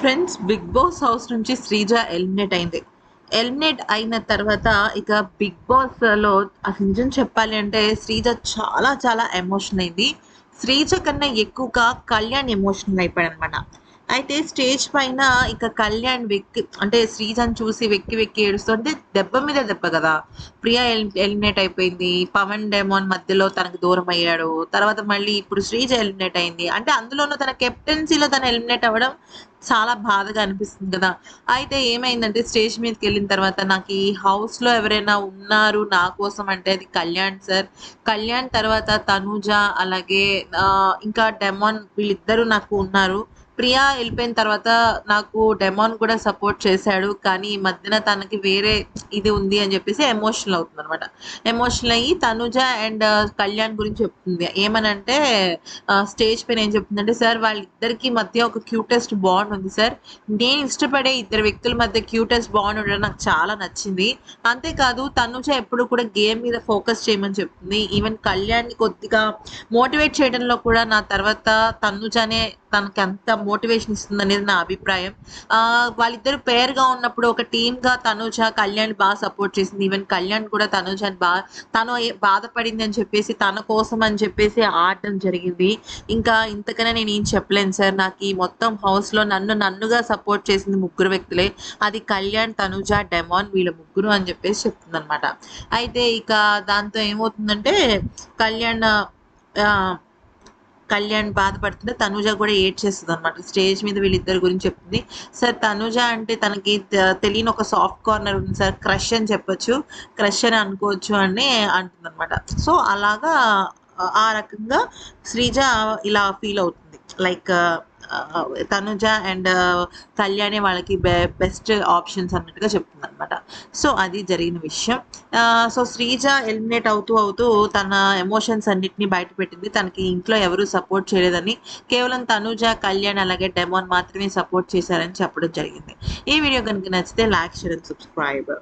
Friends big boss house నుంచి Sreeja eliminate అయింది. Eliminate అయిన తర్వాత ఇక బిగ్ బాస్లో అసలు నిజం చెప్పాలి అంటే శ్రీజ చాలా చాలా ఎమోషన్ అయింది. శ్రీజ కన్నా ఎక్కువగా కళ్యాణ్ ఎమోషనల్ అయిపోయాడు అనమాట అయితే స్టేజ్ పైన ఇక కళ్యాణ్ వెక్కి అంటే శ్రీజని చూసి వెక్కి వెక్కి ఏడుస్తుంటే దెబ్బ మీద దెబ్బ కదా. ప్రియా ఎలిమినేట్ అయిపోయింది. పవన్ డెమోన్ మధ్యలో తనకు దూరం అయ్యాడు. తర్వాత మళ్ళీ ఇప్పుడు శ్రీజ ఎలిమినేట్ అయింది. అంటే అందులోనూ తన కెప్టెన్సీలో తను ఎలిమినేట్ అవ్వడం చాలా బాధగా అనిపిస్తుంది కదా. అయితే ఏమైందంటే స్టేజ్ మీదకి వెళ్ళిన తర్వాత నాకు ఈ హౌస్లో ఎవరైనా ఉన్నారు నా కోసం అంటే అది కళ్యాణ్ సార్. కళ్యాణ్ తర్వాత తనుజ అలాగే ఇంకా డెమాన్ వీళ్ళిద్దరూ నాకు ఉన్నారు. ప్రియా వెళ్ళిపోయిన తర్వాత నాకు డెమాన్ కూడా సపోర్ట్ చేశాడు. కానీ ఈ మధ్యన తనకి వేరే ఇది ఉంది అని చెప్పేసి ఎమోషనల్ అవుతుంది అనమాట ఎమోషనల్ అయ్యి తనుజ అండ్ కళ్యాణ్ గురించి చెప్తుంది. ఏమనంటే స్టేజ్ పైన ఏం చెప్తుందంటే సార్ వాళ్ళిద్దరికి మధ్య ఒక క్యూటెస్ట్ బాండ్ ఉంది సార్. నేను ఇష్టపడే ఇద్దరు వ్యక్తుల మధ్య క్యూటెస్ట్ బాండ్ ఉండడం నాకు చాలా నచ్చింది. అంతేకాదు తనుజ ఎప్పుడు కూడా గేమ్ మీద ఫోకస్ చేయమని చెప్తుంది. ఈవెన్ కళ్యాణ్ని కొద్దిగా మోటివేట్ చేయడంలో కూడా నా తర్వాత తనుజనే తనకి ఎంత మోటివేషన్ ఇస్తుంది అనేది నా అభిప్రాయం. ఆ, వాళ్ళిద్దరు పేరుగా ఉన్నప్పుడు ఒక టీమ్గా తనుజ కళ్యాణ్ బాగా సపోర్ట్ చేసింది. ఈవెన్ కళ్యాణ్ కూడా తనుజ బాగా తను బాధపడింది అని చెప్పేసి తన కోసం అని చెప్పేసి ఆడటం జరిగింది. ఇంకా ఇంతకనే నేను ఏం చెప్పలేను సార్. నాకు ఈ మొత్తం హౌస్లో నన్ను నన్నుగా సపోర్ట్ చేసింది ముగ్గురు వ్యక్తులే. అది కళ్యాణ్ తనుజ డెమాన్ వీళ్ళ ముగ్గురు అని చెప్పేసి చెప్తుంది అనమాట అయితే ఇక దాంతో ఏమవుతుందంటే కళ్యాణ్ ఆ, కళ్యాణ్ బాధపడుతుంటే తనుజ కూడా ఏడ్చేస్తుంది అనమాట స్టేజ్ మీద వీళ్ళిద్దరి గురించి చెప్తుంది. సార్ తనుజ అంటే తనకి తెలియని ఒక సాఫ్ట్ కార్నర్ ఉంది సార్. క్రష్ అని చెప్పొచ్చు. క్రష్ అని అనుకోవచ్చు అని అంటుంది అనమాట సో అలాగా ఆ రకంగా శ్రీజ ఇలా ఫీల్ అవుతుంది. లైక్ తనుజ అండ్ కళ్యాణి వాళ్ళకి బె బెస్ట్ ఆప్షన్స్ అన్నట్టుగా చెప్తుంది అనమాట సో అది జరిగిన విషయం. ఆ, సో శ్రీజ ఎలిమినేట్ అవుతూ అవుతూ తన ఎమోషన్స్ అన్నిటిని బయట పెట్టింది. తనకి ఇంట్లో ఎవరు సపోర్ట్ చేయలేదని కేవలం తనుజ కళ్యాణ్ అలాగే డెమోన్ మాత్రమే సపోర్ట్ చేశారని చెప్పడం జరిగింది. ఈ వీడియో కనుక నచ్చితే లైక్ షేర్ అండ్ సబ్స్క్రైబ్.